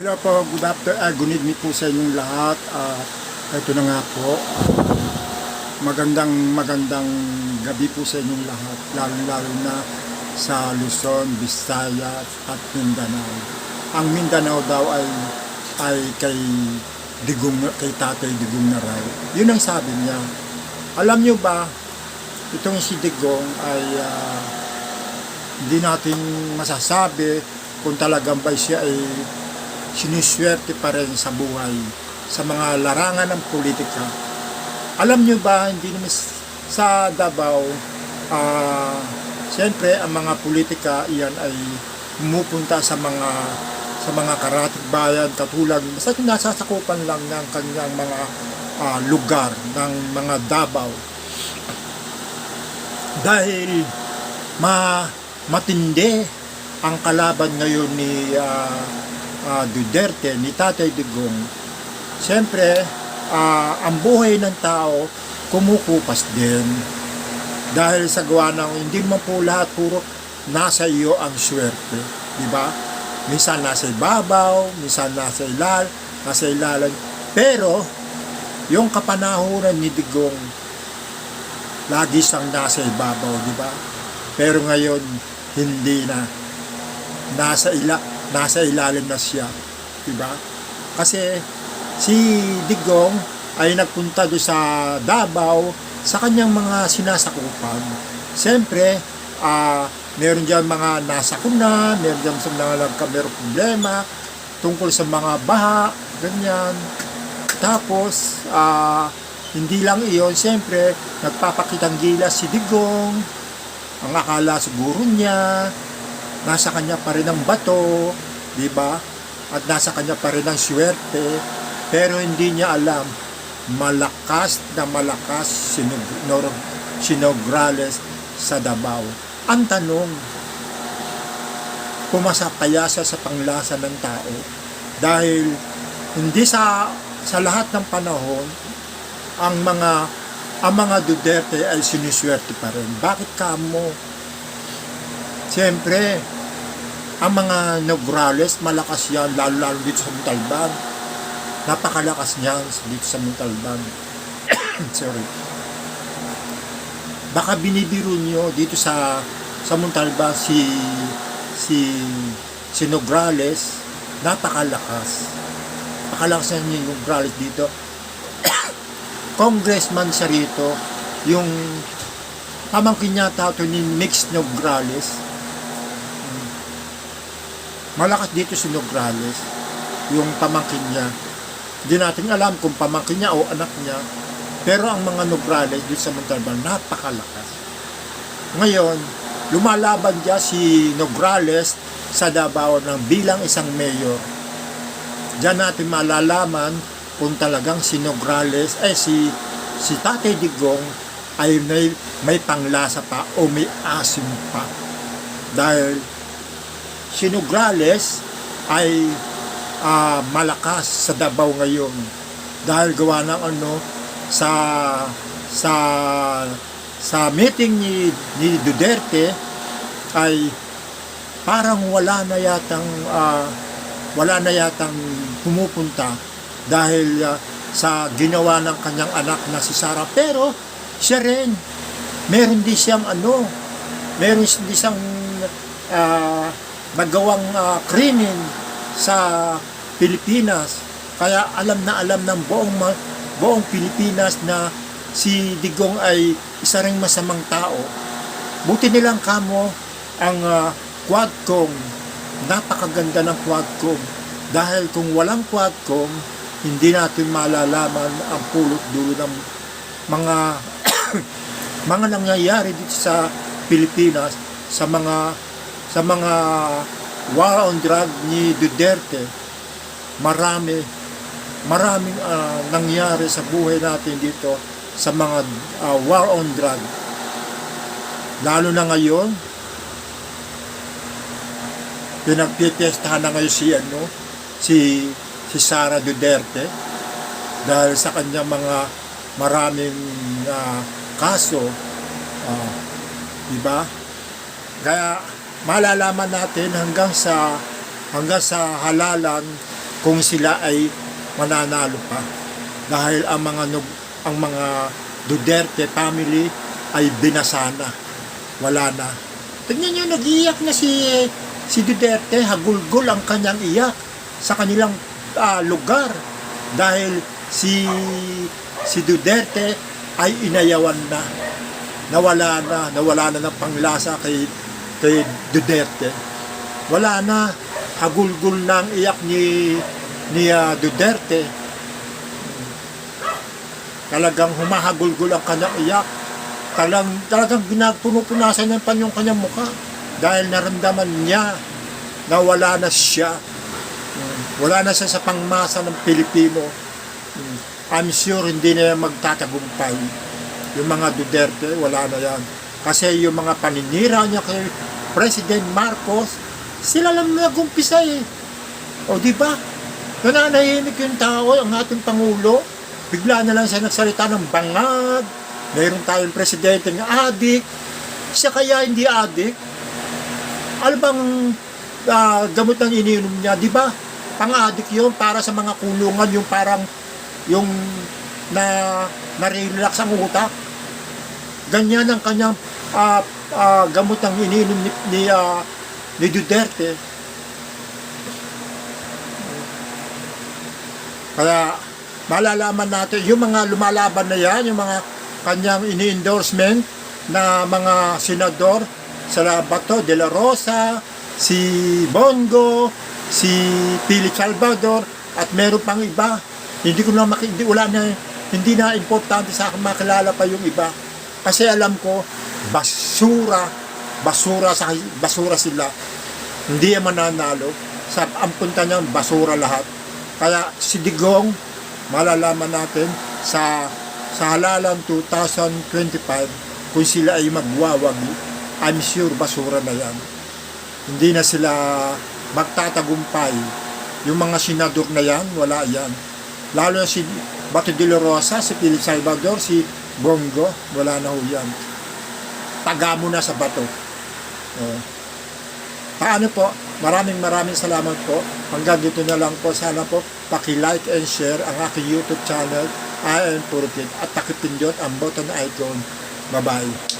Hello po, good after, uh, good evening po sa inyong lahat. Ah, ito na nga po. magandang magandang gabi po sa inyong lahat, lalo-lalo na sa Luzon, Visayas at Mindanao. Ang Mindanao daw ay ay kay Digong kay Tatay Digong na raw. Yun ang sabi niya. Alam niyo ba, itong si Digong ay ah, hindi natin masasabi kung talagang ba siya ay sinuswerte pa rin sa buhay sa mga larangan ng politika. Alam nyo ba, hindi naman sa Davao, ah, siyempre ang mga politika iyan ay pumupunta sa mga sa mga karatig bayan katulad basta nasasakupan lang ng kanyang mga ah, lugar ng mga Davao dahil ma matindi ang kalaban ngayon ni ah, ah, Duterte, ni Tatay Digong, siyempre, ah, ang buhay ng tao kumukupas din. Dahil sa gawa ng hindi mo po lahat puro nasa iyo ang swerte. Di ba? Minsan nasa ibabaw, minsan nasa ilal, nasa ilalim. Pero, yung kapanahuran ni Digong, lagi siyang nasa ibabaw, di ba? Pero ngayon, hindi na. Nasa ila nasa ilalim na siya, di ba? Kasi si Digong ay nagpunta do sa Davao sa kanyang mga sinasakupan. Siyempre, ah meron diyan mga nasakuna, meron diyan sa mga nagkameron problema tungkol sa mga baha, ganyan. Tapos, ah hindi lang iyon, siyempre, nagpapakitang gilas si Digong, ang akala siguro niya, nasa kanya pa rin ang bato, di ba? At nasa kanya pa rin ang swerte, pero hindi niya alam, malakas na malakas si Nor- sa Davao. Ang tanong, pumasa kaya siya sa panglasa ng tao dahil hindi sa sa lahat ng panahon ang mga ang mga Duterte ay sinuswerte pa rin. Bakit kamo? Siyempre, ang mga Nograles, malakas yan, lalo-lalo dito sa Montalban. Napakalakas niyan dito sa Montalban. Sorry. Baka binibiro niyo dito sa sa Montalban si si si Nograles, napakalakas. Napakalakas niya ni Nograles dito. Congressman siya rito, yung pamangkin niya ito ni Mix Nograles. Malakas dito si Nograles, yung pamangkin niya. Hindi natin alam kung pamangkin niya o anak niya. Pero ang mga Nograles dito sa Montalban, napakalakas. Ngayon, lumalaban niya si Nograles sa Davao ng bilang isang mayor. Diyan natin malalaman kung talagang si Nograles, eh si, si Tatay Digong ay may, may panglasa pa o may asim pa. Dahil si Nograles ay ah, malakas sa Davao ngayon. Dahil gawa ng ano, sa sa sa meeting ni, ni Duterte ay parang wala na yatang ah, wala na yatang pumupunta dahil ah, sa ginawa ng kanyang anak na si Sarah pero siya rin meron din siyang ano meron din siyang ah, nagawang ah, krimen sa Pilipinas. Kaya alam na alam ng buong buong Pilipinas na si Digong ay isa ring masamang tao. Buti nilang kamo ang uh, Quadcom. Napakaganda ng Quadcom. Dahil kung walang Quadcom hindi natin malalaman ang pulot dulo ng mga mga nangyayari dito sa Pilipinas sa mga sa mga war on drug ni Duterte marami maraming ah, nangyari sa buhay natin dito sa mga ah, war on drug. Lalo na ngayon pinagpipestahan na ngayon si ano si si Sara Duterte dahil sa kanyang mga maraming ah, kaso ah, di kaya malalaman natin hanggang sa hanggang sa halalan kung sila ay mananalo pa. Dahil ang mga ang mga Duterte family ay binasana. Wala na. Tingnan niyo, nag-iyak na si si Duterte, hagulgol ang kanyang iyak sa kanilang ah, lugar dahil si si Duterte ay inayawan na nawala na nawala na ng panglasa kay kay Duterte. Wala na. Hagulgol na ang iyak ni ni ah, Duterte. Talagang humahagulgol ang kanyang iyak. Talagang talagang ginagpuno-punasan ng panyong kanyang mukha. Dahil naramdaman niya na wala na siya. Wala na siya sa pangmasa ng Pilipino. I'm sure hindi na yan magtatagumpay. Yung mga Duterte wala na yan. Kasi yung mga paninira niya kay President Marcos sila lang nag-umpisa eh. O di ba? Nananahimik yung tao ang ating Pangulo. Bigla na lang siya nagsalita ng bangag. Mayroon tayong presidente ng adik. Siya kaya hindi adik? Ano bang ah, gamot ang iniinom niya, di ba? Pang-addict yun para sa mga kulungan, yung parang yung na na-relax ang utak. Ganyan ang kanyang ah, ah, gamot ang iniinom ni, ni, ah, ni Duterte. Kaya malalaman natin yung mga lumalaban na yan, yung mga kanyang ini-endorsement na mga senador sa Bato de la Rosa, si Bongo, si Philip Salvador, at meron pang iba. Hindi ko na maki, hindi, wala na, hindi na importante sa akin makilala pa yung iba. Kasi alam ko, basura, basura sa basura sila. Hindi yan mananalo. Sa ang punta niyan, basura lahat. Kaya si Digong, malalaman natin sa sa halalan 2025 kung sila ay magwawagi, I'm sure basura na yan. Hindi na sila magtatagumpay. Yung mga senador na yan, wala yan. Lalo na si Bato de Rosa, si Philip Salvador, si Bongo, wala na ho yan. Taga mo na sa bato. Oh. Paano po? Maraming maraming salamat po. Hanggang dito na lang po. Sana po paki-like and share ang aking YouTube channel, I am Purkit, at takipindot ang button icon. Bye-bye.